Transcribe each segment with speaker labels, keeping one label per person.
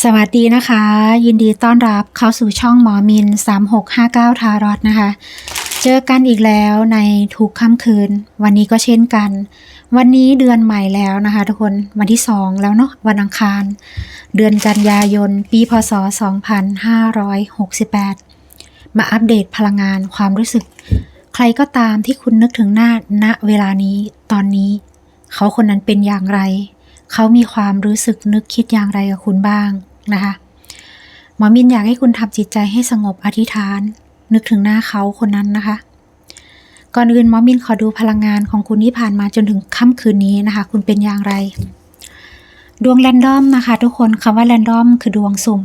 Speaker 1: สวัสดีนะคะ ยินดีต้อนรับเข้าสู่ช่องหมอมิน 3659 ทารอตนะคะ เจอกันอีกแล้วในทุกค่ำคืน วันนี้ก็เช่นกัน วันนี้เดือนใหม่แล้วนะคะ ทุกคนวันที่ 2 แล้วเนาะวันอังคาร เดือนกันยายน ปีพศ 2568 มาอัปเดตพลังงานความรู้สึก ใครก็ตามที่คุณนึกถึงหน้าณเวลานี้ตอนนี้ เขาคนนั้นเป็นอย่างไร เขามีความรู้สึกนึกคิดอย่างไรกับคุณบ้างนะคะหมอมินอยากให้คุณทำจิตใจให้สงบอธิษฐาน นึกถึงหน้าเขาคนนั้นนะคะ ก่อนอื่นหมอมินขอดูพลังงานของคุณที่ผ่านมาจนถึงค่ำคืนนี้นะคะ คุณเป็นอย่างไร ดวงแรนดอมนะคะ ทุกคนคำว่าแรนดอมคือดวงสุ่ม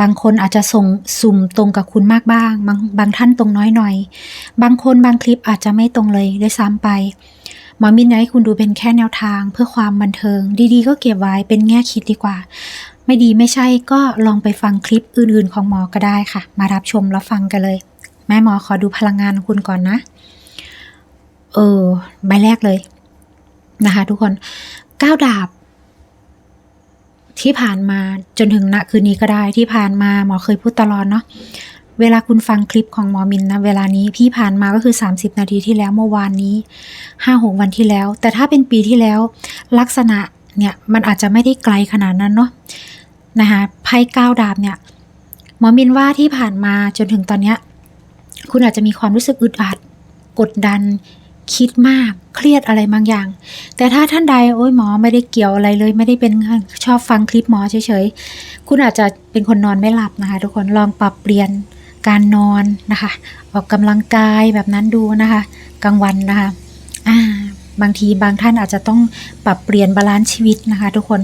Speaker 1: บางคนอาจจะส่งสุ่มตรงกับคุณมากบ้าง บางบางท่านตรงน้อยหน่อย บางคนบางคลิปอาจจะไม่ตรงเลยด้วยซ้ำไป หมอมินอยากให้คุณดูเป็นแค่แนวทางเพื่อความบันเทิง ดีๆ ก็เก็บไว้เป็นแง่คิดดีกว่า ไม่ดีไม่ใช่ก็ลองไปฟังคลิปอื่นๆ ของหมอก็ได้ค่ะ มารับชมแล้วฟังกันเลย แม่หมอขอดูพลังงานคุณก่อนนะ เออใบแรกเลยนะคะ ทุกคนก้าวดาบที่ผ่านมาจนถึงณคืนนี้ก็ได้ที่ผ่านมาหมอเคยพูดตลอดเนาะ เวลาคุณฟังคลิปของหมอมินนะเวลานี้พี่ผ่านมาก็คือ 30 นาทีที่แล้วเมื่อวานนี้ห้าหกวันที่แล้ว แต่ถ้าเป็นปีที่แล้วลักษณะเนี่ยมันอาจจะไม่ได้ไกลขนาดนั้นเนาะนะคะไพ่ก้าวดาบเนี่ยหมอมินว่าที่ผ่านมาจนถึงตอนเนี้ยคุณอาจจะมีความรู้สึกอึดอัด กดดัน คิดมาก เครียดอะไรบางอย่าง แต่ถ้าท่านใดโอ้ยหมอไม่ได้เกี่ยวอะไรเลย ไม่ได้เป็นชอบฟังคลิปหมอเฉยๆ คุณอาจจะเป็นคนนอนไม่หลับนะคะทุกคนลองปรับเปลี่ยน การนอนนะคะ ออกกำลังกายแบบนั้นดูนะคะกลางวันนะคะอ่าบางทีบางท่านอาจจะต้องปรับเปลี่ยนบาลานซ์ชีวิตนะคะ ทุกคน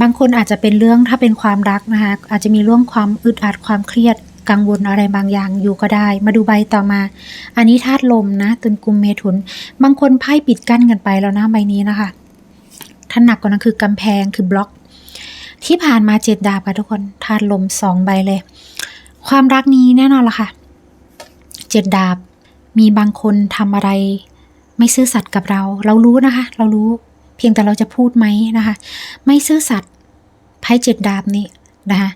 Speaker 1: บางคนอาจจะเป็นเรื่องถ้าเป็นความรักนะคะ อาจจะมีเรื่องความอึดอัดความเครียดกังวลอะไรบางอย่างอยู่ก็ได้ มาดูใบต่อมา อันนี้ธาตุลมนะตุนกุมเมถุน บางคนไพ่ปิดกั้นกันไปแล้วนะใบนี้นะคะท่านหนักกว่านั้นคือกำแพงคือบล็อก ที่ผ่านมาเจ็ดดาบค่ะทุกคนธาตุลมสองใบเลย ความรักนี้แน่นอนละค่ะ เจ็ดดาบ มีบางคนทำอะไร ไม่ซื่อสัตย์กับเรา เรารู้นะคะ เรารู้ เพียงแต่เราจะพูดไหมนะคะ ไม่ซื่อสัตย์ไพ่เจ็ดดาบนี่นะคะ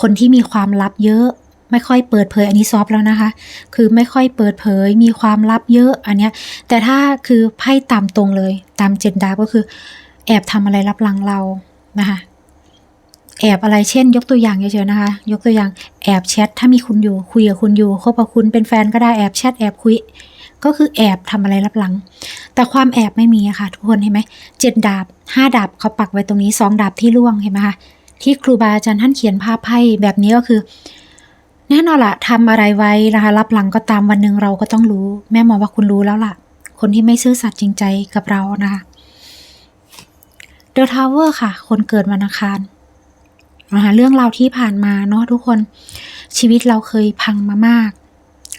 Speaker 1: คนที่มีความลับเยอะ ไม่ค่อยเปิดเผยอันนี้ซอฟแล้วนะคะ คือไม่ค่อยเปิดเผย มีความลับเยอะอันเนี้ย แต่ถ้าคือไพ่ตามตรงเลย ตามเจ็ดดาบก็คือ แอบทำอะไรรับหลังเรานะคะ แอบอะไรเช่น ยกตัวอย่างเฉยๆนะคะ ยกตัวอย่างแอบแชทถ้ามีคุณอยู่คุยกับคุณอยู่คบกับคุณเป็นแฟนก็ได้แอบแชทแอบคุย ก็คือแอบทำอะไรรับหลัง แต่ความแอบไม่มีอะค่ะ ทุกคนเห็นไหมเจ็ดดาบห้าดาบเขาปักไว้ตรงนี้สองดาบที่ร่วงเห็นไหมคะที่ครูบาอาจารย์ท่านเขียนภาพไพ่แบบนี้ก็คือแน่นอนละทำอะไรไว้นะคะรับหลังก็ตามวันหนึ่งเราก็ต้องรู้ แม่หมอว่าคุณรู้แล้วล่ะ คนที่ไม่ซื่อสัตย์จริงใจกับเรานะคะเดอะทาวเวอร์ค่ะ คนเกิดวันอังคาร เรื่องราวที่ผ่านมาเนาะทุกคนชีวิตเราเคยพังมามาก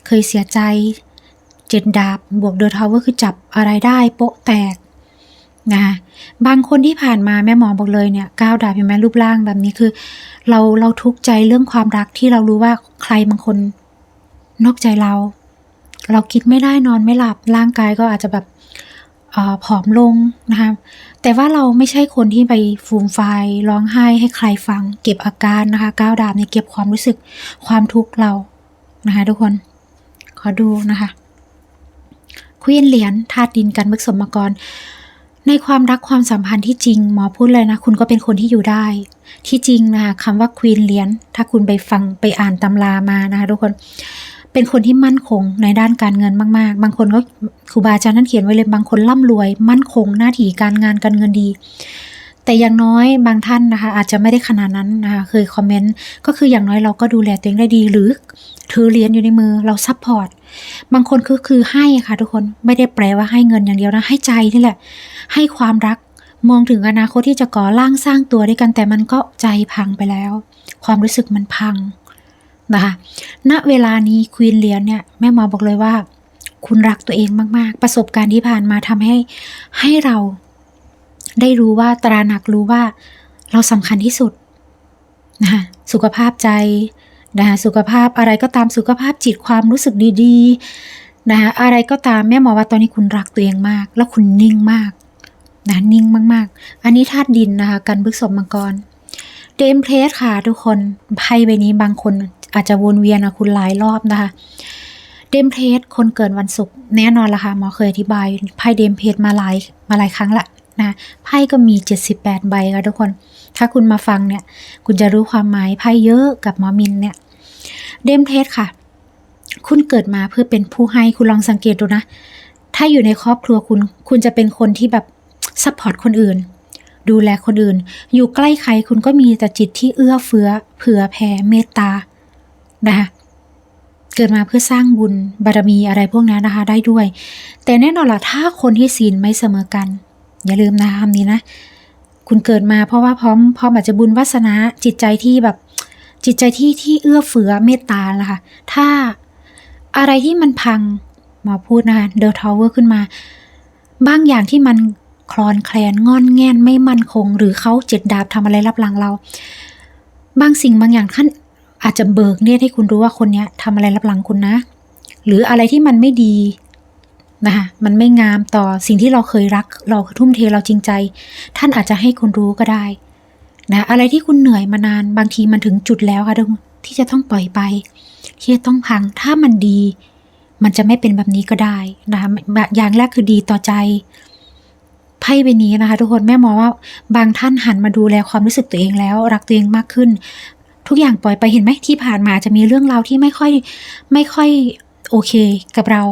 Speaker 1: เคยเสียใจเจ็ดดาบบวกเดอะทาวเวอร์คือจับอะไรได้โป๊ะแตกนะคะบางคนที่ผ่านมาแม่หมอบอกเลยเนี่ยก้าวดาบเห็นไหมรูปร่างแบบนี้คือ เราเราทุกข์ใจเรื่องความรักที่เรารู้ว่าใครบางคนนอกใจเรา เราคิดไม่ได้นอนไม่หลับร่างกายก็อาจจะแบบ ผอมลงนะคะแต่ว่าเราไม่ใช่คนที่ไปฟูมไฟร้องไห้ให้ใครฟัง เก็บอาการนะคะก้าวดาบเนี่ยเก็บความรู้สึกความทุกข์เรานะคะทุกคนขอดูนะคะควีนเหรียญธาตุดินกันมึกสมกร ในความรักความสัมพันธ์ที่จริงหมอพูดเลยนะ คุณก็เป็นคนที่อยู่ได้ ที่จริงนะคะคำว่าควีนเหรียญถ้าคุณไปฟังไปอ่านตำรามานะคะทุกคน เป็นคนที่มั่นคงในด้านการเงินมาก ๆ บางคนก็ครูบาอาจารย์ท่านเขียนไว้เลยบางคนร่ำรวย มั่นคงหน้าที่การงานการเงินดี แต่อย่างน้อยบางท่านนะคะ อาจจะไม่ได้ขนาดนั้นนะคะเคยคอมเมนต์ก็คืออย่างน้อยเราก็ดูแลตัวเองได้ดีหรือถือเหรียญอยู่ในมือเราซัพพอร์ตบางคนคือคือให้ค่ะทุกคนไม่ได้แปลว่าให้เงินอย่างเดียวนะให้ใจนี่แหละ ให้ความรักมองถึงอนาคตที่จะก่อร่างสร้างตัวด้วยกันแต่มันก็ใจพังไปแล้ว ความรู้สึกมันพัง นะคะณเวลานี้ควีนเลียนเนี่ยแม่หมอบอกเลยว่า คุณรักตัวเองมาก ๆ ประสบการณ์ที่ผ่านมาทำให้ให้เราได้รู้ว่าตระหนักรู้ว่าเราสำคัญที่สุดนะคะสุขภาพใจนะคะสุขภาพอะไรก็ตามสุขภาพจิตความรู้สึกดีๆนะคะอะไรก็ตามแม่หมอว่าตอนนี้คุณรักตัวเองมาก แล้วคุณนิ่งมากนะนิ่งมากๆ อันนี้ธาตุดินนะคะกันพฤกษบมังกรเดมเพลสค่ะทุกคนไพ่ใบนี้บางคน อาจจะวนเวียนคุณหลายรอบนะคะเดมเพสคนเกิดวันศุกร์แน่นอนละค่ะหมอเคยอธิบายไพ่เดมเพสมาหลายมาหลายครั้งละนะไพ่ก็มี 78 ใบค่ะทุกคน ถ้าคุณมาฟังเนี่ย คุณจะรู้ความหมายไพ่เยอะกับหมอมินเนี่ย เดมเพสค่ะ คุณเกิดมาเพื่อเป็นผู้ให้คุณลองสังเกตดูนะ ถ้าอยู่ในครอบครัวคุณ คุณจะเป็นคนที่แบบซัพพอร์ตคนอื่น ดูแลคนอื่น อยู่ใกล้ใครคุณก็มีแต่จิตที่เอื้อเฟื้อเผื่อแผ่เมตตา นะคะเกิดมาเพื่อสร้างบุญบารมีอะไรพวกนั้นนะคะ ได้ด้วย แต่แน่นอนล่ะถ้าคนที่ศีลไม่เสมอกัน อย่าลืมนะคำนี้นะ คุณเกิดมาเพราะว่าพร้อมพร้อมอาจจะบุญวาสนาจิตใจที่แบบจิตใจที่ที่เอื้อเฟื้อเมตตาล่ะค่ะถ้าอะไรที่มันพังหมอพูดนะคะเดลทาวเวอร์ขึ้นมาบางอย่างที่มันคลอนแคลนงอนแงนไม่มั่นคง หรือเขาเจ็ดดาบทำอะไรรับหลังเรา บางสิ่งบางอย่างท่าน อาจจะเบิกเนี่ยให้คุณรู้ว่าคนเนี้ยทำอะไรรับหลังคุณนะ หรืออะไรที่มันไม่ดีนะคะมันไม่งามต่อสิ่งที่เราเคยรัก เราทุ่มเทเราจริงใจ ท่านอาจจะให้คุณรู้ก็ได้นะอะไรที่คุณเหนื่อยมานานบางทีมันถึงจุดแล้วค่ะทุกคนที่จะต้องปล่อยไป ที่จะต้องพังถ้ามันดี มันจะไม่เป็นแบบนี้ก็ได้นะคะอย่างแรกคือดีต่อใจไพ่ใบนี้นะคะ ทุกคนแม่มองว่าบางท่านหันมาดูแลความรู้สึกตัวเองแล้ว รักตัวเองมากขึ้น ทุกอย่างปล่อยไปเห็นไหมที่ผ่านมาจะมีเรื่องราวที่ไม่ค่อยไม่ค่อยโอเคกับเรา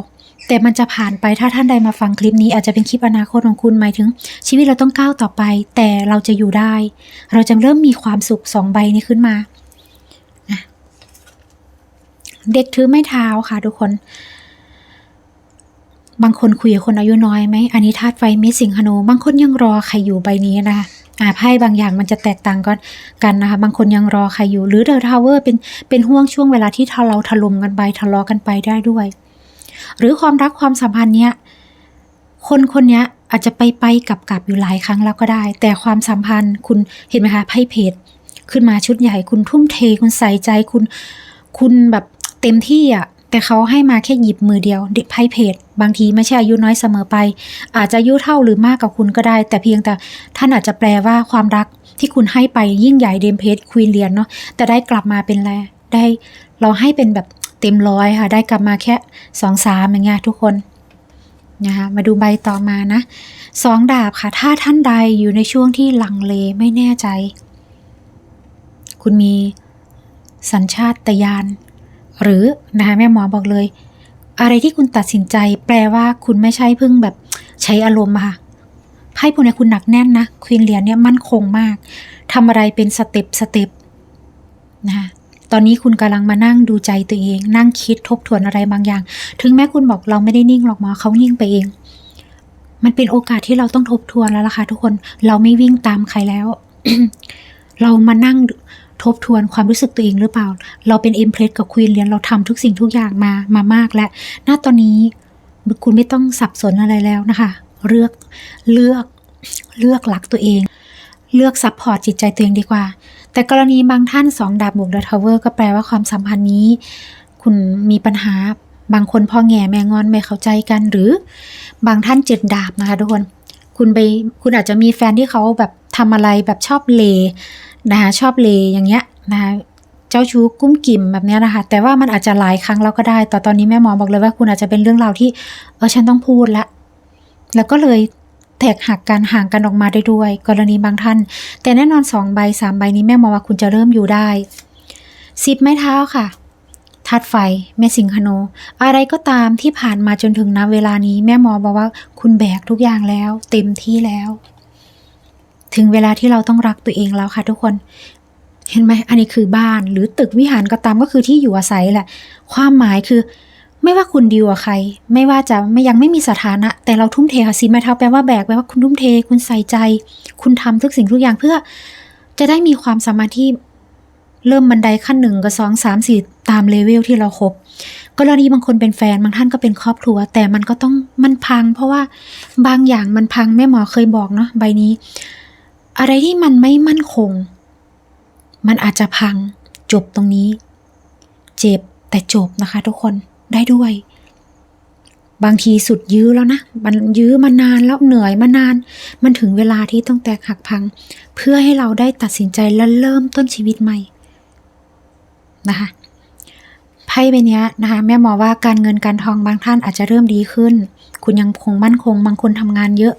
Speaker 1: แต่มันจะผ่านไปถ้าท่านใดมาฟังคลิปนี้อาจจะเป็นคลิปอนาคตของคุณหมายถึง ชีวิตเราต้องก้าวต่อไป แต่เราจะอยู่ได้ เราจะเริ่มมีความสุขสองใบนี้ขึ้นมาเด็กถือไม้เท้าค่ะทุกคน บางคนคุยกับคนอายุน้อยไหม อันนี้ธาตุไฟมิสิงหนู บางคนยังรอใครอยู่ใบนี้นะคะ อ่าไพ่บางอย่างมันจะแตกต่างกันกันนะคะ บางคนยังรอใครอยู่ หรือเดอะทาวเวอร์เป็นเป็นห่วงช่วงเวลาที่เราถล่มกันไปทะเลาะกันไปได้ด้วย หรือความรักความสัมพันธ์เนี้ยคนคนนี้อาจจะไปไปกลับกลับอยู่หลายครั้งแล้วก็ได้ แต่ความสัมพันธ์คุณเห็นไหมคะไพ่เพจขึ้นมาชุดใหญ่คุณทุ่มเทคุณใส่ใจคุณ คุณแบบเต็มที่อะ แต่เขาให้มาแค่หยิบมือเดียว เด็กไพ่เพจบางทีไม่ใช่อายุน้อยเสมอไป อาจจะอายุเท่าหรือมากกับคุณก็ได้ แต่เพียงแต่ท่านอาจจะแปลว่าความรักที่คุณให้ไปยิ่งใหญ่เดมเพจควีนเลียนเนาะแต่ได้กลับมาเป็นแลได้เราให้เป็นแบบเต็มร้อยค่ะ ได้กลับมาแค่สองสามอย่างเงี้ยทุกคนนะคะมาดูใบต่อมานะสองดาบค่ะ ถ้าท่านใดอยู่ในช่วงที่ลังเลไม่แน่ใจ คุณมีสัญชาตญาณ หรือนะคะแม่หมอบอกเลย อะไรที่คุณตัดสินใจแปลว่าคุณไม่ใช่เพิ่งแบบใช้อารมณ์ค่ะไพ่พวกนี้คุณหนักแน่นนะควีนเหรียญเนี่ยมั่นคงมากทำอะไรเป็นสเต็ปสเต็ปนะคะตอนนี้คุณกำลังมานั่งดูใจตัวเอง นั่งคิดทบทวนอะไรบางอย่าง ถึงแม้คุณบอกเราไม่ได้นิ่งหรอกหมอเขานิ่งไปเอง มันเป็นโอกาสที่เราต้องทบทวนแล้วล่ะค่ะทุกคนเราไม่วิ่งตามใครแล้ว เรามานั่ง ทบทวนความรู้สึกตัวเองหรือเปล่า เราเป็นเอ็มเพลสกับควีนเรียนเราทำทุกสิ่งทุกอย่างมามามากแล้วณตอนนี้คุณไม่ต้องสับสนอะไรแล้วนะคะเลือกเลือกเลือกหลักตัวเอง เลือกซัพพอร์ตจิตใจตัวเองดีกว่า แต่กรณีบางท่านสองดาบบวกเดอะทาวเวอร์ก็แปลว่าความสัมพันธ์นี้ คุณมีปัญหาบางคนพ่อแง่แม่งอนไม่เข้าใจกันหรือ บางท่านเจ็ดดาบนะคะทุกคน คุณไปคุณอาจจะมีแฟนที่เขาแบบทำอะไรแบบชอบเล นะคะชอบเลอย่างเงี้ยนะคะเจ้าชู้กุ้มกิ่มแบบเนี้ยนะคะ แต่ว่ามันอาจจะหลายครั้งแล้วก็ได้แต่ตอนนี้แม่หมอบอกเลยว่าคุณอาจจะเป็นเรื่องราวที่เออฉันต้องพูดละแล้วก็เลยแตกหักกันห่างกันออกมาได้ด้วย กรณีบางท่าน แต่แน่นอนสองใบสามใบนี้แม่มองว่าคุณจะเริ่มอยู่ได้สิบไม้เท้าค่ะธาตุไฟ แม่สิงคโน อะไรก็ตามที่ผ่านมาจนถึงณเวลานี้ แม่หมอบอกว่าคุณแบกทุกอย่างแล้ว เต็มที่แล้ว ถึงเวลาที่เราต้องรักตัวเองแล้วค่ะทุกคน เห็นไหมอันนี้คือบ้านหรือตึกวิหารก็ตามก็คือที่อยู่อาศัยแหละ ความหมายคือไม่ว่าคุณดีกว่าใคร ไม่ว่าจะไม่ยังไม่มีสถานะ แต่เราทุ่มเทค่ะซีไม้เท้าแปลว่าแบกแปลว่าคุณทุ่มเท คุณใส่ใจ คุณทำทุกสิ่งทุกอย่างเพื่อจะได้มีความสามารถที่เริ่มบันไดขั้นหนึ่งกับสองสามสี่ตามเลเวลที่เราครบกรณีบางคนเป็นแฟนบางท่านก็เป็นครอบครัว แต่มันก็ต้องมันพัง เพราะว่าบางอย่างมันพังแม่หมอเคยบอกเนาะใบนี้ อะไรที่มันไม่มั่นคง มันอาจจะพังจบตรงนี้ เจ็บแต่จบนะคะ ทุกคนได้ด้วย บางทีสุดยื้อแล้วนะ มันยื้อมานานแล้วเหนื่อยมานาน มันถึงเวลาที่ต้องแตกหักพัง เพื่อให้เราได้ตัดสินใจและเริ่มต้นชีวิตใหม่นะคะไพ่ใบเนี้ยนะคะแม่หมอว่าการเงินการทองบางท่านอาจจะเริ่มดีขึ้น คุณยังคงมั่นคงบางคนทำงานเยอะ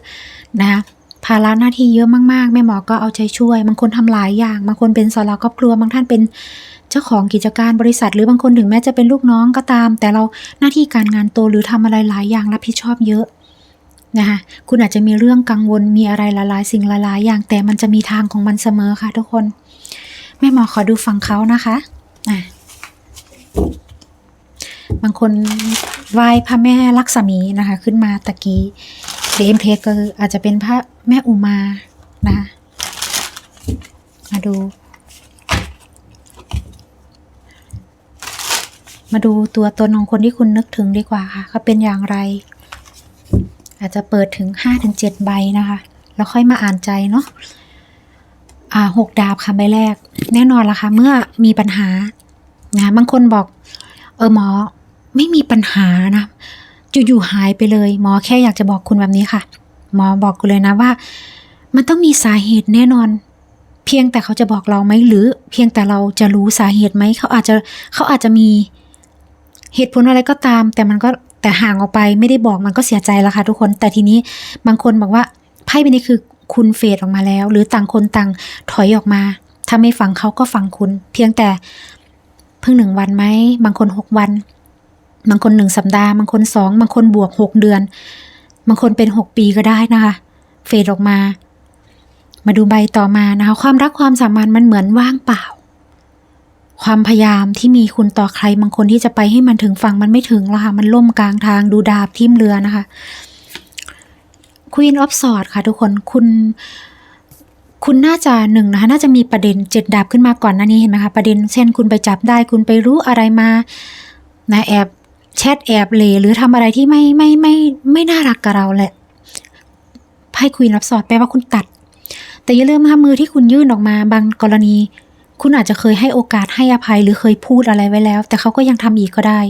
Speaker 1: นะคะ ภาระหน้าที่เยอะมากๆ แม่หมอก็เอาใจช่วย บางคนทำหลายอย่าง บางคนเป็นสาราครอบครัว บางท่านเป็นเจ้าของกิจการบริษัท หรือบางคนถึงแม้จะเป็นลูกน้องก็ตาม แต่เราหน้าที่การงานโตหรือทำอะไรหลายอย่างรับผิดชอบเยอะนะคะคุณอาจจะมีเรื่องกังวลมีอะไรหลายๆสิ่งหลายๆอย่าง แต่มันจะมีทางของมันเสมอค่ะทุกคน แม่หมอขอดูฝั่งเขานะคะอะบางคนไหว้พระแม่ลักษมีนะคะ ขึ้นมาตะกี้ เดมเพลก็คืออาจจะเป็นพระแม่อุมานะคะมาดู มาดูตัวตนของคนที่คุณนึกถึงดีกว่าค่ะเขาเป็นอย่างไร อาจจะเปิดถึงห้าถึงเจ็ดใบนะคะ แล้วค่อยมาอ่านใจเนาะอ่าหกดาบค่ะใบแรก แน่นอนละค่ะเมื่อมีปัญหานะบางคนบอก เออหมอไม่มีปัญหานะ อยู่ๆหายไปเลย หมอแค่อยากจะบอกคุณแบบนี้ค่ะ หมอบอกคุณเลยนะว่า มันต้องมีสาเหตุแน่นอน เพียงแต่เขาจะบอกเราไหมหรือ เพียงแต่เราจะรู้สาเหตุไหมเขาอาจจะเขาอาจจะมีเหตุผลอะไรก็ตาม แต่มันก็แต่ห่างออกไปไม่ได้บอกมันก็เสียใจแล้วค่ะทุกคน แต่ทีนี้บางคนบอกว่าไพ่ใบนี้คือคุณเฟดออกมาแล้ว หรือต่างคนต่างถอยออกมา ถ้าไม่ฟังเขาก็ฟังคุณ เพียงแต่เพิ่งหนึ่งวันไหมบางคนหกวัน บางคนหนึ่งสัปดาห์บางคนสองบางคนบวกหกเดือน บางคนเป็นหกปีก็ได้นะคะ เฟดออกมา มาดูใบต่อมานะคะ ความรักความสัมพันธ์มันเหมือนว่างเปล่า ความพยายามที่มีคุณต่อใครบางคนที่จะไปให้มันถึงฝั่งมันไม่ถึงแล้วค่ะ มันล่มกลางทางดูดาบทิ่มเรือนะคะ Queen of Swords ค่ะทุกคนคุณคุณน่าจะหนึ่งนะคะน่าจะมีประเด็นเจ็ดดาบขึ้นมาก่อนหน้านี้เห็นไหมคะประเด็นเช่นคุณไปจับได้คุณไปรู้อะไรมานะแอบ แชทแอบเลหรือทำอะไรที่ไม่ไม่ไม่ไม่น่ารักกับเราแหละไพ่ควีนรับสอดแปลว่าคุณตัด แต่อย่าลืมนะคะมือที่คุณยื่นออกมาบางกรณี คุณอาจจะเคยให้โอกาสให้อภัยหรือเคยพูดอะไรไว้แล้ว แต่เขาก็ยังทำอีกก็ได้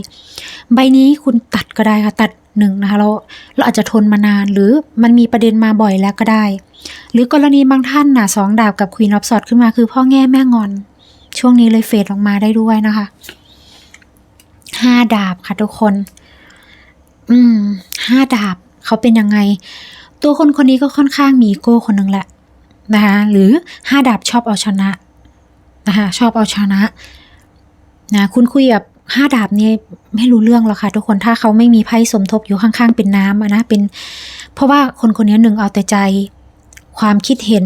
Speaker 1: ใบนี้คุณตัดก็ได้ค่ะตัดหนึ่งนะคะเราเราอาจจะทนมานานหรือมันมีประเด็นมาบ่อยแล้วก็ได้ หรือกรณีบางท่านน่ะสองดาบกับควีนรับสอดขึ้นมาคือพ่อแง่แม่งอน ช่วงนี้เลยเฟดออกมาได้ด้วยนะคะ ห้าดาบค่ะทุกคน อืมห้าดาบเขาเป็นยังไง ตัวคนคนนี้ก็ค่อนข้างมีโก้คนหนึ่งแหละนะคะหรือห้าดาบชอบเอาชนะนะคะชอบเอาชนะนะคุณคุยกับห้าดาบเนี่ยไม่รู้เรื่องหรอกค่ะทุกคนถ้าเขาไม่มีไพ่สมทบอยู่ข้างๆ เป็นน้ำนะเป็น เพราะว่าคนคนนี้หนึ่งเอาแต่ใจ ความคิดเห็น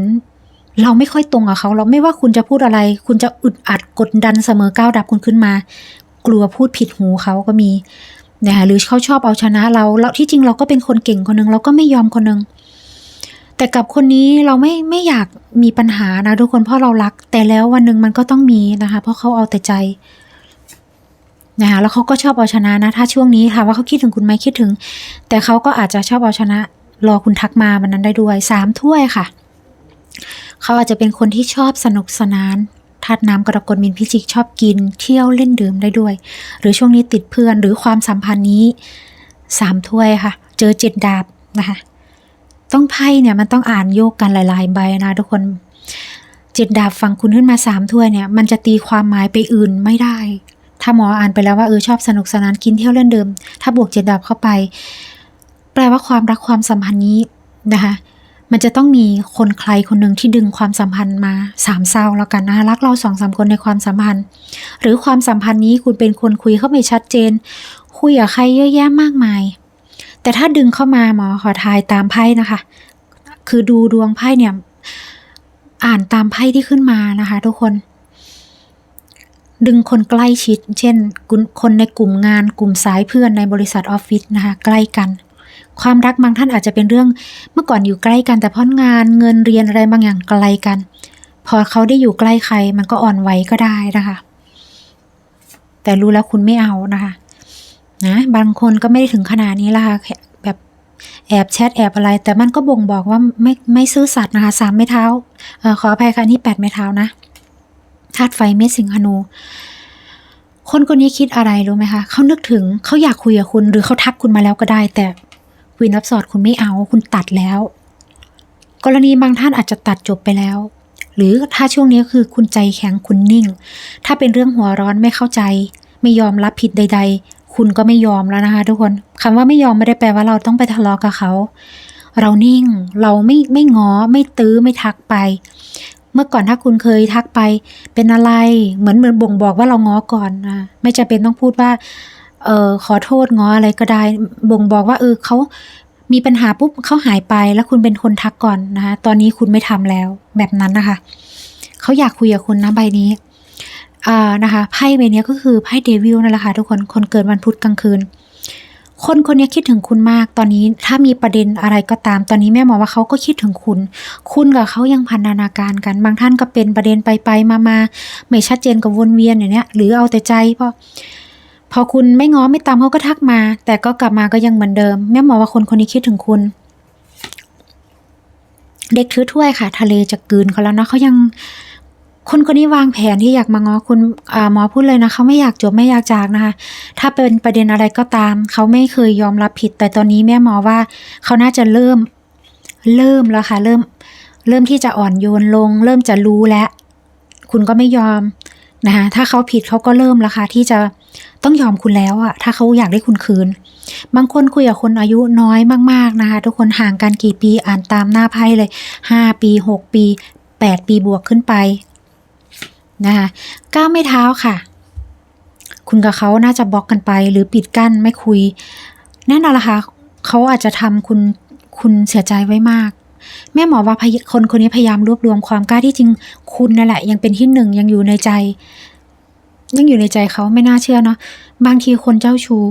Speaker 1: เราไม่ค่อยตรงกับเขาเราไม่ว่าคุณจะพูดอะไร คุณจะอึดอัดกดดันเสมอก้าวดับคุณขึ้นมา กลัวพูดผิดหูเขาก็มีนะคะหรือเขาชอบเอาชนะเราเราที่จริงเราก็เป็นคนเก่งคนหนึ่งเราก็ไม่ยอมคนหนึ่งแต่กับคนนี้เราไม่ไม่อยากมีปัญหานะทุกคนเพราะเรารัก แต่แล้ววันหนึ่งมันก็ต้องมีนะคะ เพราะเขาเอาแต่ใจนะคะแล้วเขาก็ชอบเอาชนะนะ ถ้าช่วงนี้ถามว่าเขาคิดถึงคุณไหมคิดถึง แต่เขาก็อาจจะชอบเอาชนะ รอคุณทักมาวันนั้นได้ด้วยสามถ้วยค่ะ เขาอาจจะเป็นคนที่ชอบสนุกสนาน ธาตุน้ำกรกฎมินพิจิกชอบกิน เที่ยวเล่นดื่มได้ด้วย หรือช่วงนี้ติดเพื่อนหรือความสัมพันธ์นี้สามถ้วยค่ะ เจอเจ็ดดาบนะคะ ต้องไพ่เนี่ยมันต้องอ่านโยกกันหลายๆใบนะทุกคนเจ็ดดาบฟังคุณขึ้นมาสามถ้วยเนี่ย มันจะตีความหมายไปอื่นไม่ได้ ถ้าหมออ่านไปแล้วว่าเออชอบสนุกสนานกินเที่ยวเล่นดื่มถ้าบวกเจ็ดดาบเข้าไป แปลว่าความรักความสัมพันธ์นี้นะคะ มันจะต้องมีคนใครคนหนึ่งที่ดึงความสัมพันธ์มาสามเศร้าแล้วกันนะรักเราสองสามคนในความสัมพันธ์ หรือความสัมพันธ์นี้คุณเป็นคนคุยเข้าไม่ชัดเจน คุยกับใครเยอะแยะมากมาย แต่ถ้าดึงเข้ามาหมอขอทายตามไพ่นะคะ คือดูดวงไพ่เนี่ยอ่านตามไพ่ที่ขึ้นมานะคะ ทุกคน ดึงคนใกล้ชิด เช่นคนในกลุ่มงานกลุ่มสายเพื่อนในบริษัทออฟฟิศนะคะ ใกล้กัน ความรักบางท่านอาจจะเป็นเรื่อง เมื่อก่อนอยู่ใกล้กันแต่เพราะงานเงินเรียนอะไรบางอย่างไกลกัน พอเขาได้อยู่ใกล้ใคร มันก็อ่อนไหวก็ได้นะคะ แต่รู้แล้วคุณไม่เอานะคะนะบางคนก็ไม่ได้ถึงขนาดนี้ละค่ะแบบแอบแชทแอบอะไร แต่มันก็บ่งบอกว่าไม่ไม่ซื่อสัตย์นะคะสามไม้เท้าออขออภัยค่ะนี่แปดไม้เท้านะธาตุไฟเม็ดสิงหนู คนคนนี้คิดอะไรรู้ไหมคะเขานึกถึงเขาอยากคุยกับคุณ หรือเขาทักคุณมาแล้วก็ได้ แต่ วินรับสอดคุณไม่เอาคุณตัดแล้ว กรณีบางท่านอาจจะตัดจบไปแล้ว หรือถ้าช่วงนี้คือคุณใจแข็งคุณนิ่ง ถ้าเป็นเรื่องหัวร้อนไม่เข้าใจ ไม่ยอมรับผิดใด ๆ คุณก็ไม่ยอมแล้วนะคะทุกคนคำว่าไม่ยอมไม่ได้แปลว่าเราต้องไปทะเลาะกับเขา เรานิ่งเราไม่ไม่ง้อไม่ตื้อไม่ทักไป เมื่อก่อนถ้าคุณเคยทักไปเป็นอะไรเหมือนเหมือนบ่งบอกว่าเราง้อก่อนนะไม่จำเป็นต้องพูดว่า เออขอโทษง้ออะไรก็ได้ บ่งบอกว่าเออเขามีปัญหาปุ๊บเขาหายไป แล้วคุณเป็นคนทักก่อนนะคะตอนนี้คุณไม่ทำแล้วแบบนั้นนะคะเขาอยากคุยกับคุณนะใบนี้อ่านะคะไพ่ใบนี้ก็คือไพ่เดวิลนั่นแหละค่ะทุกคนคนเกิดวันพุธกลางคืน คนคนนี้คิดถึงคุณมาก ตอนนี้ถ้ามีประเด็นอะไรก็ตาม ตอนนี้แม่หมอว่าเขาก็คิดถึงคุณ คุณกับเขายังพันธนาการกัน บางท่านก็เป็นประเด็นไปไปมามาไม่ชัดเจนกับวนเวียนอย่างเนี้ยหรือเอาแต่ใจเพราะ พอคุณไม่ง้อไม่ตามเขาก็ทักมา แต่ก็กลับมาก็ยังเหมือนเดิม แม่หมอว่าคนคนนี้คิดถึงคุณ เด็กถือถ้วยค่ะ ทะเลจะกืนเขาแล้วนะเขายัง คนคนนี้วางแผนที่อยากมาง้อคุณหมอพูดเลยนะเขาไม่อยากจบไม่อยากจากนะคะ ถ้าเป็นประเด็นอะไรก็ตาม เขาไม่เคยยอมรับผิด แต่ตอนนี้แม่หมอว่าเขาน่าจะเริ่ม เริ่มแล้วค่ะ เริ่ม เริ่มที่จะอ่อนโยนลง เริ่มจะรู้แล้วคุณก็ไม่ยอมนะคะถ้าเขาผิดเขาก็เริ่มแล้วค่ะที่จะ ต้องยอมคุณแล้วอะถ้าเขาอยากได้คุณคืน บางคนคุยกับคนอายุน้อยมากๆนะคะทุกคนห่างกันกี่ปีอ่านตามหน้าไพ่เลยห้าปีหกปีแปดปีบวกขึ้นไปนะคะก้าวไม่เท้าค่ะ คุณกับเขาน่าจะบล็อกกันไป หรือปิดกั้นไม่คุย แน่นอนละค่ะเขาอาจจะทำคุณคุณเสียใจไว้มากแม่หมอว่าคนคนนี้พยายามรวบรวมความกล้าที่จริงคุณนั่นแหละ ยังเป็นที่หนึ่งยังอยู่ในใจ ยังอยู่ในใจเขาไม่น่าเชื่อเนาะบางทีคนเจ้าชู้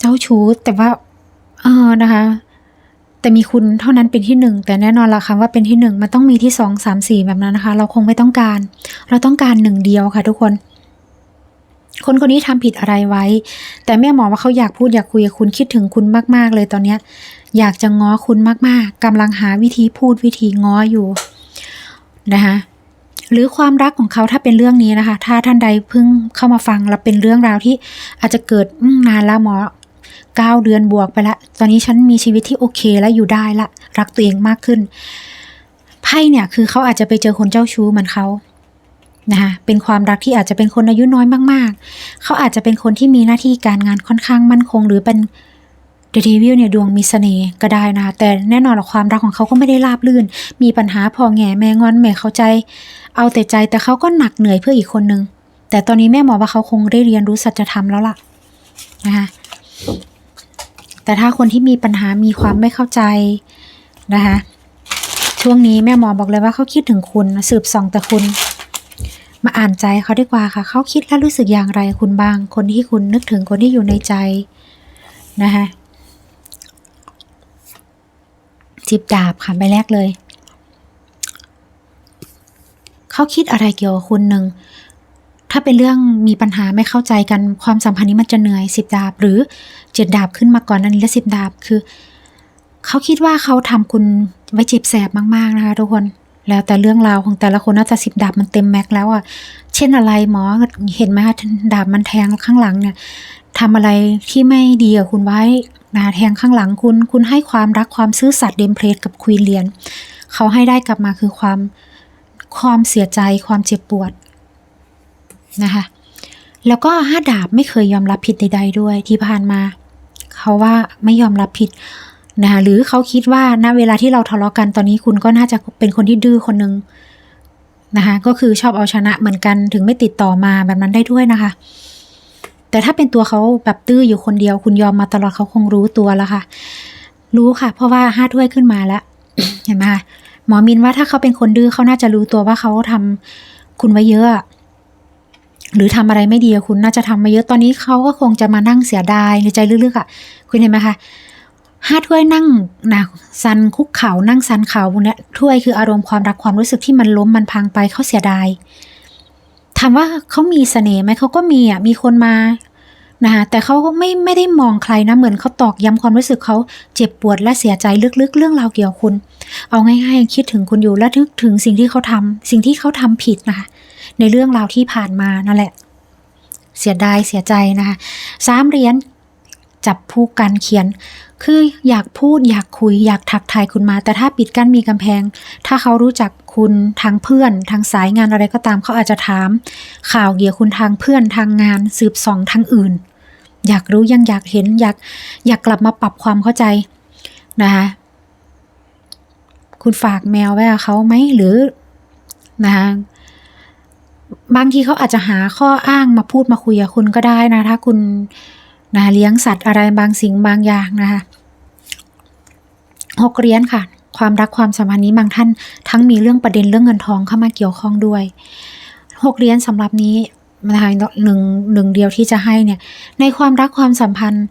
Speaker 1: เจ้าชู้แต่ว่า เออนะคะ แต่มีคุณเท่านั้นเป็นที่หนึ่งแต่แน่นอนละคำว่าเป็นที่หนึ่งมันต้องมีที่สองสามสี่แบบนั้นนะคะ เราคงไม่ต้องการ เราต้องการหนึ่งเดียวค่ะทุกคนคนคนนี้ทำผิดอะไรไว้ แต่แม่หมอว่าเขาอยากพูดอยากคุยกับคุณคิดถึงคุณมาก ๆ เลยตอนเนี้ย อยากจะง้อคุณมาก ๆกำลังหาวิธีพูดวิธีง้ออยู่นะคะ หรือความรักของเขาถ้าเป็นเรื่องนี้นะคะ ถ้าท่านใดเพิ่งเข้ามาฟังแล้วเป็นเรื่องราวที่อาจจะเกิดนานแล้วหมอเก้าเดือนบวกไปละ ตอนนี้ฉันมีชีวิตที่โอเคและอยู่ได้ละ รักตัวเองมากขึ้น ไพ่เนี่ยคือเขาอาจจะไปเจอคนเจ้าชู้เหมือนเขานะคะเป็นความรักที่อาจจะเป็นคนอายุน้อยมาก ๆ เขาอาจจะเป็นคนที่มีหน้าที่การงานค่อนข้างมั่นคง หรือเป็น เดอะเดวิลเนี่ยดวงมีเสน่ห์ก็ได้นะคะแต่แน่นอนหรอกความรักของเขาก็ไม่ได้ราบรื่น มีปัญหาพอแง่แม่งอนแม่เข้าใจ เอาแต่ใจแต่เขาก็หนักเหนื่อยเพื่ออีกคนนึง แต่ตอนนี้แม่หมอว่าเขาคงได้เรียนรู้สัจธรรมแล้วล่ะนะคะแต่ถ้าคนที่มีปัญหามีความไม่เข้าใจนะคะช่วงนี้แม่หมอบอกเลยว่าเขาคิดถึงคุณสืบส่องแต่คุณ มาอ่านใจเขาดีกว่าค่ะ เขาคิดและรู้สึกอย่างไรคุณบ้าง คนที่คุณนึกถึงคนที่อยู่ในใจนะคะ จิบดาบค่ะใบแรกเลย เขาคิดอะไรเกี่ยวกับคุณหนึ่ง ถ้าเป็นเรื่องมีปัญหาไม่เข้าใจกันความสัมพันธ์นี้มันจะเหนื่อยสิบดาบ หรือเจ็ดดาบขึ้นมาก่อนอันนี้แล้วสิบดาบคือ เขาคิดว่าเขาทำคุณไว้เจ็บแสบมาก ๆ นะคะทุกคนแล้วแต่เรื่องราวของแต่ละคนน่าจะสิบดาบมันเต็มแม็กแล้วอะ่ะ เช่นอะไรหมอเห็นไหมคะดาบมันแทงข้างหลังเนี่ยทำอะไรที่ไม่ดีกับคุณไว้ นะแทงข้างหลังคุณ คุณให้ความรักความซื่อสัตย์เดมเพลตกับควีนเลียน เขาให้ได้กลับมาคือความความเสียใจความเจ็บปวดนะคะแล้วก็ห้าดาบไม่เคยยอมรับผิดใดๆด้วยที่ผ่านมา เขาว่าไม่ยอมรับผิดนะคะหรือเขาคิดว่าณเวลาที่เราทะเลาะกันตอนนี้คุณก็น่าจะเป็นคนที่ดื้อคนหนึ่งนะคะก็คือชอบเอาชนะเหมือนกันถึงไม่ติดต่อมาแบบนั้นได้ด้วยนะคะ แต่ถ้าเป็นตัวเขาแบบตื้ออยู่คนเดียว คุณยอมมาตลอดเขาคงรู้ตัวแล้วค่ะ รู้ค่ะ เพราะว่าห้าถ้วยขึ้นมาแล้ว เห็นไหมคะหมอมินว่าถ้าเขาเป็นคนดื้อเขาน่าจะรู้ตัวว่าเขาทำคุณไว้เยอะ หรือทำอะไรไม่ดีคุณน่าจะทำมาเยอะตอนนี้เขาก็คงจะมานั่งเสียดายในใจลึกๆอะ คุณเห็นไหมคะห้าถ้วยนั่งนะซันคุกเข่านั่งซันเข่าพวกนี้ถ้วยคืออารมณ์ความรักความรู้สึกที่มันล้มมันพังไปเขาเสียดาย ถามว่าเขามีเสน่ห์ไหมเขาก็มีอะมีคนมานะคะแต่เขาไม่ไม่ได้มองใครนะเหมือนเขาตอกย้ำความรู้สึกเขาเจ็บปวดและเสียใจลึกๆ เรื่องราวเกี่ยวกับคุณ เอาง่ายๆคิดถึงคุณอยู่และนึกถึงสิ่งที่เขาทำสิ่งที่เขาทำผิดนะคะในเรื่องราวที่ผ่านมานั่นแหละ เสียดายเสียใจนะคะสามเหรียญ จับผู้กันเขียน คืออยากพูดอยากคุยอยากทักทายคุณมา แต่ถ้าปิดกั้นมีกำแพง ถ้าเขารู้จักคุณทางเพื่อนทางสายงานอะไรก็ตามเขาอาจจะถาม ข่าวเกี่ยวกับคุณทางเพื่อนทางงานสืบส่องทางอื่น อยากรู้ยังอยากเห็นอยากอยากกลับมาปรับความเข้าใจนะคะคุณฝากแมวไว้กับเขาไหมหรือนะคะบางทีเขาอาจจะหาข้ออ้างมาพูดมาคุยกับคุณก็ได้นะ ถ้าคุณ นะเลี้ยงสัตว์อะไรบางสิ่งบางอย่างนะคะหกเหรียญค่ะ ความรักความสัมพันธ์นี้บางท่าน ทั้งมีเรื่องประเด็นเรื่องเงินทองเข้ามาเกี่ยวข้องด้วยหกเหรียญสำหรับนี้นะคะหนึ่งหนึ่งเดียวที่จะให้เนี่ย ในความรักความสัมพันธ์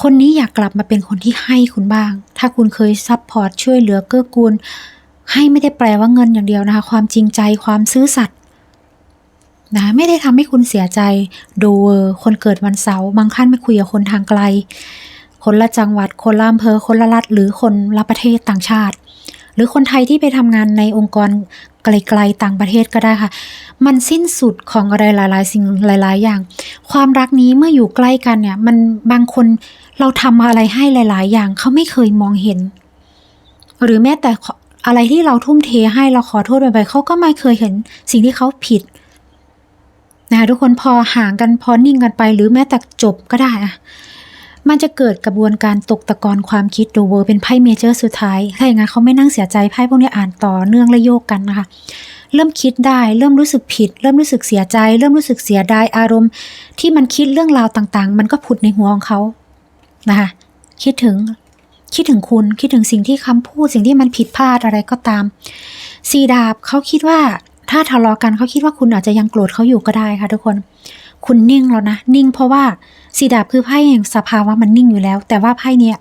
Speaker 1: คนนี้อยากกลับมาเป็นคนที่ให้คุณบ้าง ถ้าคุณเคยซัพพอร์ตช่วยเหลือเกื้อกูล ให้ไม่ได้แปลว่าเงินอย่างเดียวนะคะ ความจริงใจความซื่อสัตย์ นะไม่ได้ทำให้คุณเสียใจโดเวอร์คนเกิดวันเสาร์บางท่านไม่คุยกับคนทางไกล คนละจังหวัด คนละอำเภอ คนละรัฐ หรือคนละประเทศต่างชาติ หรือคนไทยที่ไปทำงานในองค์กรไกลๆต่างประเทศก็ได้ค่ะ มันสิ้นสุดของอะไรหลาย ๆ สิ่งหลาย ๆ อย่าง ความรักนี้เมื่ออยู่ใกล้กันเนี่ย มันบางคนเราทำอะไรให้หลาย ๆ อย่างเขาไม่เคยมองเห็น หรือแม้แต่อะไรที่เราทุ่มเทให้เราขอโทษไปๆเขาก็ไม่เคยเห็นสิ่งที่เขาผิด นะคะทุกคนพอห่างกันพอนิ่งกันไป หรือแม้แต่จบก็ได้อะมันจะเกิดกระบวนการตกตะกอนความคิดดูเวอร์เป็นไพ่เมเจอร์สุดท้ายถ้าอย่างนั้นเขาไม่นั่งเสียใจไพ่พวกนี้อ่านต่อเนื่องและโยกกันนะคะ เริ่มคิดได้เริ่มรู้สึกผิด เริ่มรู้สึกเสียใจ เริ่มรู้สึกเสียดายอารมณ์ ที่มันคิดเรื่องราวต่างๆ มันก็ผุดในหัวของเขานะคะคิดถึงคิดถึงคุณคิดถึงสิ่งที่คำพูดสิ่งที่มันผิดพลาดอะไรก็ตามสีดาบเขาคิดว่า ถ้าทะเลาะกันเขาคิดว่าคุณอาจจะยังโกรธเขาอยู่ก็ได้ค่ะ ทุกคน คุณนิ่งแล้วนะ นิ่งเพราะว่าสีดาบคือไพ่แห่งสภาวะมันนิ่งอยู่แล้ว แต่ว่าไพ่เนี่ย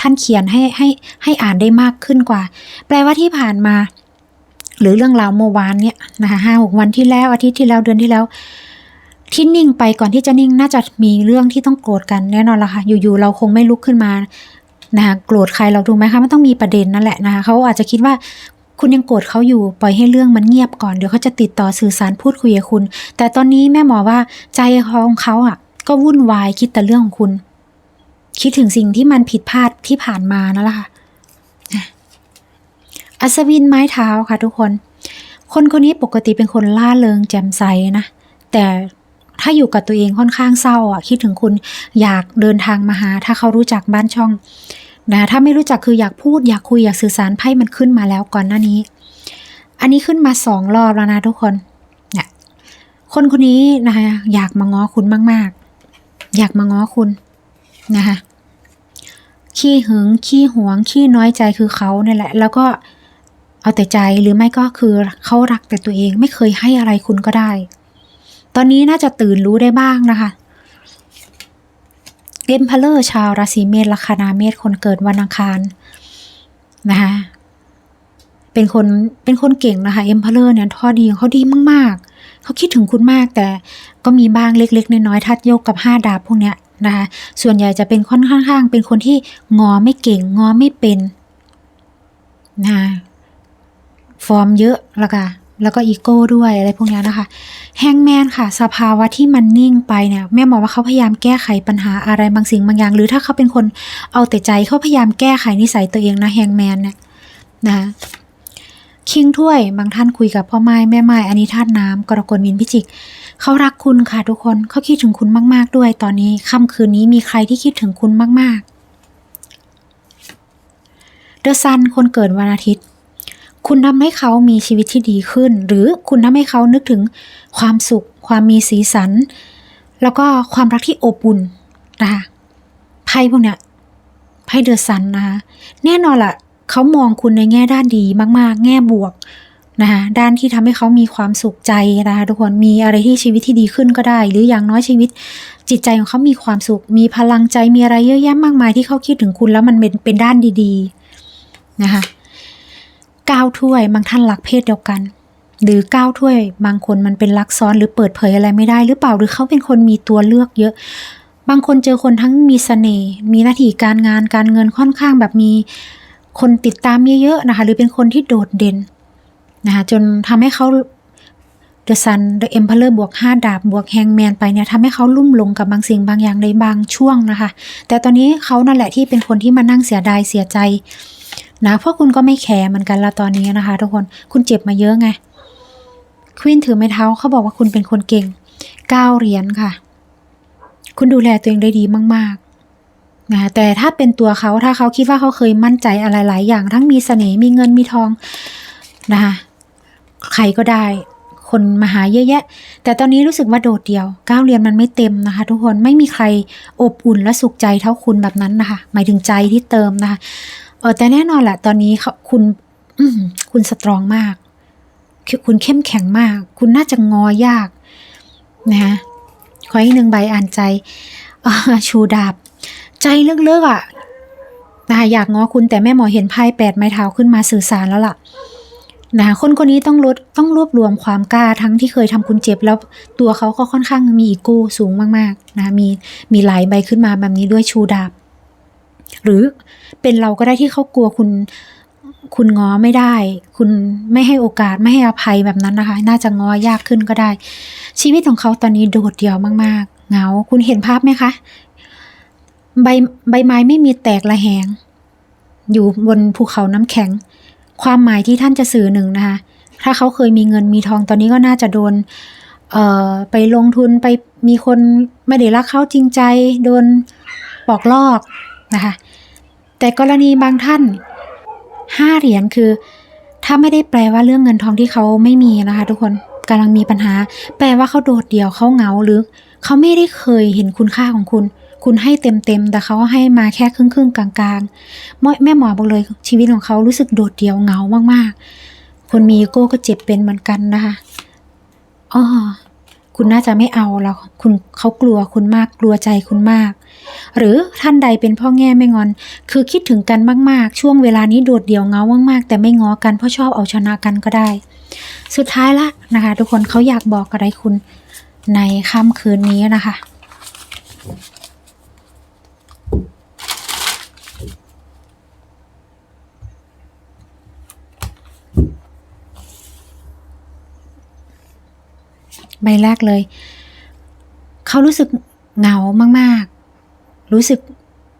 Speaker 1: ท่านเขียนให้ให้ให้อ่านได้มากขึ้นกว่า แปลว่าที่ผ่านมา หรือเรื่องราวเมื่อวานเนี่ยนะคะห้าหกวันที่แล้วอาทิตย์ที่แล้วเดือนที่แล้วที่นิ่งไปก่อนที่จะนิ่งน่าจะมีเรื่องที่ต้องโกรธกันแน่นอนละค่ะ อยู่ๆเราคงไม่ลุกขึ้นมานะคะโกรธใครเราถูกไหมคะมันต้องมีประเด็นนั่นแหละนะคะเขาอาจจะคิดว่า คุณยังโกรธเขาอยู่ปล่อยให้เรื่องมันเงียบก่อนเดี๋ยวเขาจะติดต่อสื่อสารพูดคุยกับคุณ แต่ตอนนี้แม่หมอว่าใจของเขาอะ ก็วุ่นวายคิดแต่เรื่องของคุณ คิดถึงสิ่งที่มันผิดพลาดที่ผ่านมานั่นแหละค่ะอัศวินไม้เท้าค่ะทุกคน คนคนนี้ปกติเป็นคนล่าเริงแจ่มใสนะ แต่ถ้าอยู่กับตัวเองค่อนข้างเศร้าอะ คิดถึงคุณอยากเดินทางมาหา ถ้าเขารู้จักบ้านช่อง นะถ้าไม่รู้จักคืออยากพูดอยากคุยอยากสื่อสารไพ่มันขึ้นมาแล้วก่อนหน้านี้ อันนี้ขึ้นมาสองรอบแล้วนะทุกคนเนี่ยคนคนนี้นะคะอยากมาง้อคุณมาก ๆ อยากมาง้อคุณนะคะขี้หึงขี้หวงขี้น้อยใจคือเขาเนี่ยแหละ แล้วก็เอาแต่ใจหรือไม่ก็คือเขารักแต่ตัวเองไม่เคยให้อะไรคุณก็ได้ ตอนนี้น่าจะตื่นรู้ได้บ้างนะคะ เอ็มพลเลอร์ชาวราศีเมษลัคนาเมษคนเกิดวันอังคารนะคะเป็นคนเป็นคนเก่งนะคะเอ็มพลเลอร์เนี่ยท่อดีเขาดีมากๆเขาคิดถึงคุณมากแต่ก็มีบ้างเล็ก ๆ น้อยๆทัดโยกกับห้าดาบพวกเนี้ยนะคะส่วนใหญ่จะเป็นค่อนข้าง เป็นคนที่งอไม่เก่งงอไม่เป็นนะฟอร์มเยอะล้วก็ แล้วก็อีโก้ด้วยอะไรพวกนี้นะคะแฮงแมนค่ะ สภาวะที่มันนิ่งไปเนี่ยแม่บอกว่าเขาพยายามแก้ไขปัญหาอะไรบางสิ่งบางอย่าง หรือถ้าเขาเป็นคนเอาแต่ใจเขาพยายามแก้ไขนิสัยตัวเองนะแฮงแมนเนี่ยนะคิงถ้วยบางท่านคุยกับพ่อไม้แม่ไม้อันนี้ธาตุน้ำกรกฎมินพิจิกเขารักคุณค่ะทุกคนเขาคิดถึงคุณมาก ๆ ด้วย ตอนนี้ค่ำคืนนี้มีใครที่คิดถึงคุณมากๆเดอะซันคนเกิดวันอาทิตย์ คุณทำให้เขามีชีวิตที่ดีขึ้น หรือคุณทำให้เขานึกถึงความสุข ความมีสีสัน แล้วก็ความรักที่อบอุ่นนะคะไพ่พวกเนี้ยไพ่เดอะซันนะคะแน่นอนละ่ะเขามองคุณในแง่ด้านดีมาก ๆ แง่บวกนะคะด้านที่ทำให้เขามีความสุขใจนะคะทุกคนมีอะไรที่ชีวิตที่ดีขึ้นก็ได้ หรืออย่างน้อยชีวิตจิตใจของเขามีความสุข มีพลังใจมีอะไรเยอะแยะมากมายที่เขาคิดถึงคุณแล้วมันเป็นเป็นด้านดี ๆ นะคะ ก้าวถ้วยบางท่านรักเพศเดียวกัน หรือก้าวถ้วยบางคนมันเป็นรักซ้อนหรือเปิดเผยอะไรไม่ได้หรือเปล่าหรือเขาเป็นคนมีตัวเลือกเยอะ บางคนเจอคนทั้งมีเสน่ห์มีหน้าที่การงานการเงินค่อนข้างแบบมีคนติดตามเยอะๆนะคะ หรือเป็นคนที่โดดเด่นนะคะจนทำให้เขาเดอะซันเดอะเอ็มเพลอร์บวก 5 ดาบ บวกแฮงแมนไปเนี่ยทำให้เขาลุ่มลงกับบางสิ่งบางอย่างในบางช่วงนะคะ แต่ตอนนี้เขานั่นแหละที่เป็นคนที่มานั่งเสียดายเสียใจ นะเพราะคุณก็ไม่แคร์เหมือนกันละตอนนี้นะคะ ทุกคนคุณเจ็บมาเยอะไงควีนถือไม้เท้าเขาบอกว่าคุณเป็นคนเก่งเก้าเหรียญค่ะ คุณดูแลตัวเองได้ดีมากๆนะแต่ถ้าเป็นตัวเขาถ้าเขาคิดว่าเขาเคยมั่นใจอะไรหลายอย่าง ทั้งมีเสน่ห์มีเงินมีทองนะคะใครก็ได้ คนมาหาเยอะแยะ แต่ตอนนี้รู้สึกว่าโดดเดี่ยวก้าวเรียนมันไม่เต็มนะคะ ทุกคนไม่มีใครอบอุ่นและสุขใจเท่าคุณแบบนั้นนะคะ หมายถึงใจที่เติมนะคะ ออแต่แน่นอนแหละตอนนี้เขาคุณคุณสตรองมาก คือคุณเข้มแข็งมาก คุณน่าจะงอยากนะคะขออีกหนึ่งใบอ่านใจชูดาบ ใจเลิกๆอะนะคะอยากง้อคุณแต่แม่หมอเห็นไพ่แปดไม้เท้าขึ้นมาสื่อสารแล้วล่ะนะคนคนนี้ต้องลดต้องรวบรวมความกล้าทั้งที่เคยทำคุณเจ็บแล้วตัวเขาก็ค่อนข้างมีอีโก้สูงมากๆนะคะมีมีหลายใบขึ้นมาแบบนี้ด้วยชูดาบ หรือเป็นเราก็ได้ที่เขากลัวคุณ คุณง้อไม่ได้ คุณไม่ให้โอกาสไม่ให้อภัยแบบนั้นนะคะ น่าจะง้อยากขึ้นก็ได้ ชีวิตของเขาตอนนี้โดดเดี่ยวมากๆ เหงา คุณเห็นภาพไหมคะ ใบใบไม้ไม่มีแตกละแหง อยู่บนภูเขาน้ำแข็ง ความหมายที่ท่านจะสื่อหนึ่งนะคะ ถ้าเขาเคยมีเงินมีทองตอนนี้ก็น่าจะโดนเออไปลงทุนไปมีคนไม่ได้รักเขาจริงใจ โดนปอกลอก นะคะ แต่กรณีบางท่านห้าเหรียญคือ ถ้าไม่ได้แปลว่าเรื่องเงินทองที่เขาไม่มีนะคะ ทุกคนกำลังมีปัญหา แปลว่าเขาโดดเดี่ยวเขาเหงาหรือเขาไม่ได้เคยเห็นคุณค่าของคุณ คุณให้เต็มๆแต่เขาให้มาแค่ครึ่งๆกลางๆแม่แม่หมอบอกเลยชีวิตของเขารู้สึกโดดเดี่ยวเหงามากๆ คนมีโก้ก็เจ็บเป็นเหมือนกันนะคะอ๋อคุณน่าจะไม่เอาแล้วคุณเขากลัวคุณมากกลัวใจคุณมาก หรือท่านใดเป็นพ่อแง่ไม่งอน คือคิดถึงกันมากๆ ช่วงเวลานี้โดดเดี่ยวเงามากๆ แต่ไม่ง้อกันเพราะชอบเอาชนะกันก็ได้ สุดท้ายละนะคะ ทุกคนเขาอยากบอกอะไรคุณในค่ำคืนนี้นะคะใบแรกเลย เขารู้สึกเหงามากๆ รู้สึก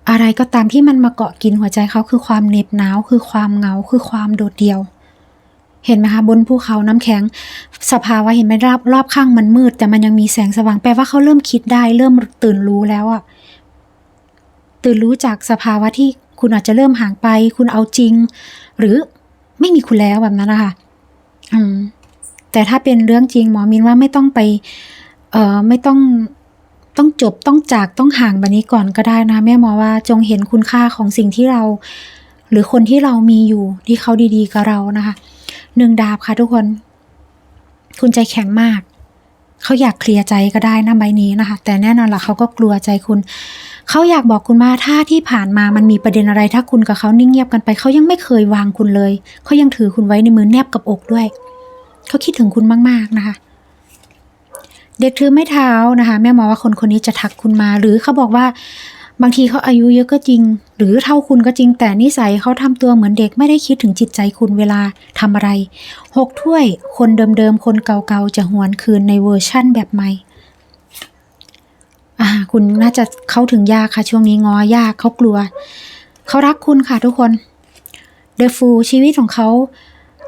Speaker 1: อะไรก็ตามที่มันมาเกาะกินหัวใจเขาคือความเหน็บหนาว คือความเหงา คือความโดดเดี่ยว เห็นไหมคะบนภูเขาน้ำแข็ง สภาวะเห็นไหมรอบรอบข้างมันมืด แต่มันยังมีแสงสว่างแปลว่าเขาเริ่มคิดได้ เริ่มตื่นรู้แล้วอะตื่นรู้จากสภาวะที่คุณอาจจะเริ่มห่างไป คุณเอาจริง หรือไม่มีคุณแล้วแบบนั้นนะคะอืมแต่ถ้าเป็นเรื่องจริงหมอมินว่าไม่ต้องไป เอ่อไม่ต้อง ต้องจบต้องจากต้องห่างแบบนี้ก่อนก็ได้นะ แม่หมอว่าจงเห็นคุณค่าของสิ่งที่เรา หรือคนที่เรามีอยู่ที่เขาดีๆกับเรานะคะหนึ่งดาบค่ะทุกคน คุณใจแข็งมาก เขาอยากเคลียร์ใจก็ได้นะใบนี้นะคะ แต่แน่นอนล่ะเขาก็กลัวใจคุณเขาอยากบอกคุณว่าถ้าที่ผ่านมามันมีประเด็นอะไรถ้าคุณกับเขานิ่งเงียบกันไปเขายังไม่เคยวางคุณเลย เขายังถือคุณไว้ในมือแนบกับอกด้วย เขาคิดถึงคุณมาก ๆนะคะ เด็กถือไม้เท้านะคะ แม่หมอว่าคนคนนี้จะทักคุณมา หรือเขาบอกว่าบางทีเขาอายุเยอะก็จริง หรือเท่าคุณก็จริง แต่นิสัยเขาทำตัวเหมือนเด็กไม่ได้คิดถึงจิตใจคุณเวลาทำอะไรหกถ้วยคนเดิมๆ คนเก่าๆ จะหวนคืนในเวอร์ชั่นแบบใหม่อ่าคุณน่าจะเข้าถึงยากค่ะ ช่วงนี้งอยากเขากลัว เขารักคุณค่ะทุกคนเดอะฟูชีวิตของเขา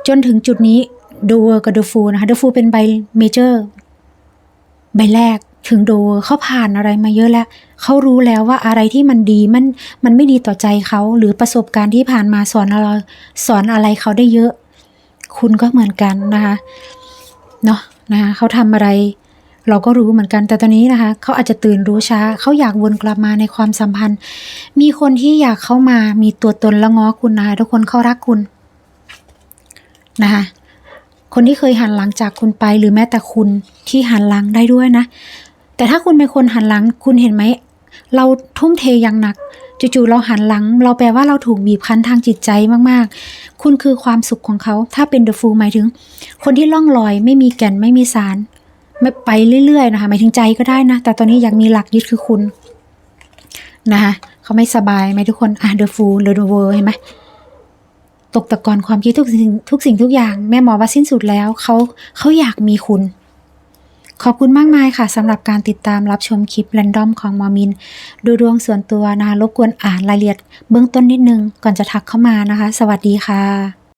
Speaker 1: จนถึงจุดนี้โดเวอร์กับเดอะฟูนะคะเดอะฟูเป็นใบเมเจอร์ ใบแรกถึงโดเขาผ่านอะไรมาเยอะแล้ว เขารู้แล้วว่าอะไรที่มันดีมันมันไม่ดีต่อใจเขา หรือประสบการณ์ที่ผ่านมาสอนอะไรสอนอะไรเขาได้เยอะ คุณก็เหมือนกันนะคะเนาะนะคะเขาทำอะไร เราก็รู้เหมือนกันแต่ตอนนี้นะคะ เขาอาจจะตื่นรู้ช้า เขาอยากวนกลับมาในความสัมพันธ์ มีคนที่อยากเข้ามามีตัวตนและง้อคุณนะคะทุกคนเขารักคุณนะคะ คนที่เคยหันหลังจากคุณไป หรือแม้แต่คุณที่หันหลังได้ด้วยนะ แต่ถ้าคุณเป็นคนหันหลัง คุณเห็นไหม เราทุ่มเทอย่างหนักจู่ๆเราหันหลัง เราแปลว่าเราถูกบีบคั้นทางจิตใจมากๆ คุณคือความสุขของเขา ถ้าเป็นเดอะฟูลหมายถึง คนที่ล่องลอยไม่มีแก่นไม่มีสาร ไม่ไปเรื่อยๆนะคะหมายถึงใจก็ได้นะ แต่ตอนนี้อยากมีหลักยึดคือคุณนะคะเขาไม่สบายไหมทุกคนอะเดอะฟูหรือเดอะเวอร์เห็นไหม ตกตะกอนความคิดทุกสิ่งทุกสิ่งทุกอย่าง แม่หมอว่าสิ้นสุดแล้วเขาเขาอยากมีคุณ ขอบคุณมากมายค่ะสำหรับการติดตามรับชมคลิปแรนดอมของมอมิน ดูดวงส่วนตัวนะคะรบกวนอ่านรายละเอียดเบื้องต้นนิดนึง ก่อนจะทักเข้ามานะคะ สวัสดีค่ะ